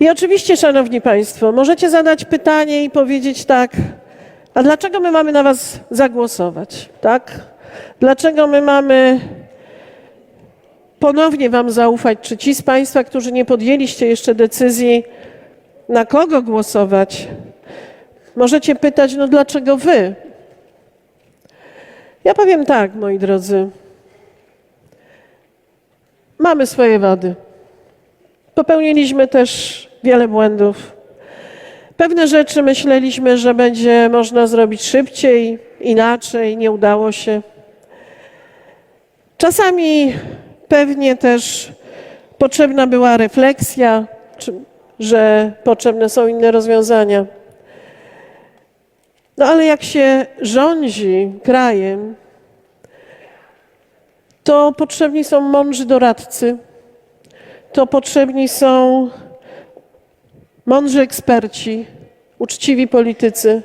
I oczywiście, Szanowni Państwo, możecie zadać pytanie i powiedzieć tak, a dlaczego my mamy na Was zagłosować, tak? Dlaczego my mamy ponownie Wam zaufać? Czy ci z Państwa, którzy nie podjęliście jeszcze decyzji, na kogo głosować, możecie pytać, no dlaczego Wy? Ja powiem tak, moi drodzy. Mamy swoje wady. Popełniliśmy też wiele błędów. Pewne rzeczy myśleliśmy, że będzie można zrobić szybciej, inaczej, nie udało się. Czasami pewnie też potrzebna była refleksja, że potrzebne są inne rozwiązania. No ale jak się rządzi krajem, to potrzebni są mądrzy doradcy, to potrzebni są mądrzy eksperci, uczciwi politycy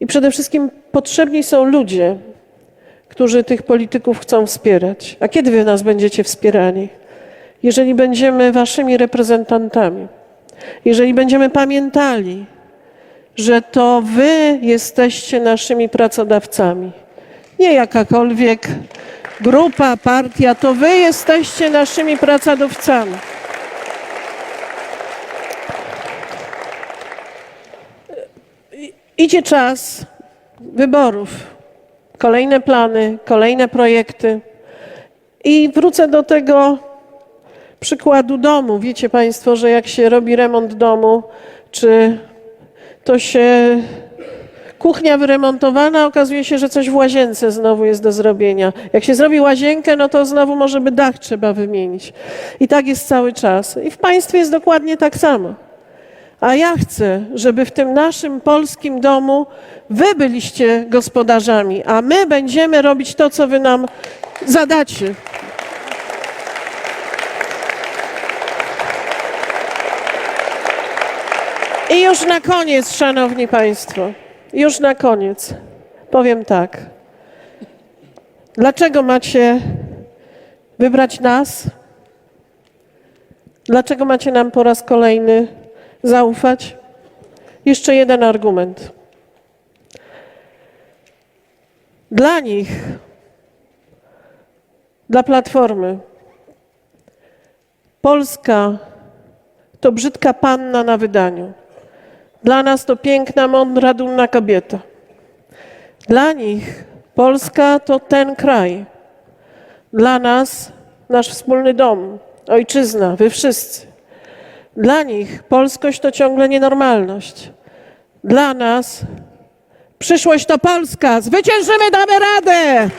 i przede wszystkim potrzebni są ludzie, którzy tych polityków chcą wspierać. A kiedy wy nas będziecie wspierali? Jeżeli będziemy waszymi reprezentantami, jeżeli będziemy pamiętali, że to wy jesteście naszymi pracodawcami, nie jakakolwiek grupa, partia, to wy jesteście naszymi pracodawcami. Idzie czas wyborów, kolejne plany, kolejne projekty. I wrócę do tego przykładu domu. Wiecie Państwo, że jak się robi remont domu, czy to się kuchnia wyremontowana, okazuje się, że coś w łazience znowu jest do zrobienia. Jak się zrobi łazienkę, no to znowu może by dach trzeba wymienić. I tak jest cały czas. I w państwie jest dokładnie tak samo. A ja chcę, żeby w tym naszym polskim domu wy byliście gospodarzami, a my będziemy robić to, co wy nam zadacie. I już na koniec, szanowni państwo, już na koniec powiem tak. Dlaczego macie wybrać nas? Dlaczego macie nam po raz kolejny zaufać? Jeszcze jeden argument. Dla nich, dla Platformy, Polska to brzydka panna na wydaniu. Dla nas to piękna, mądra, dumna kobieta. Dla nich Polska to ten kraj. Dla nas nasz wspólny dom, ojczyzna, wy wszyscy. Dla nich polskość to ciągle nienormalność. Dla nas przyszłość to Polska. Zwyciężymy, damy radę!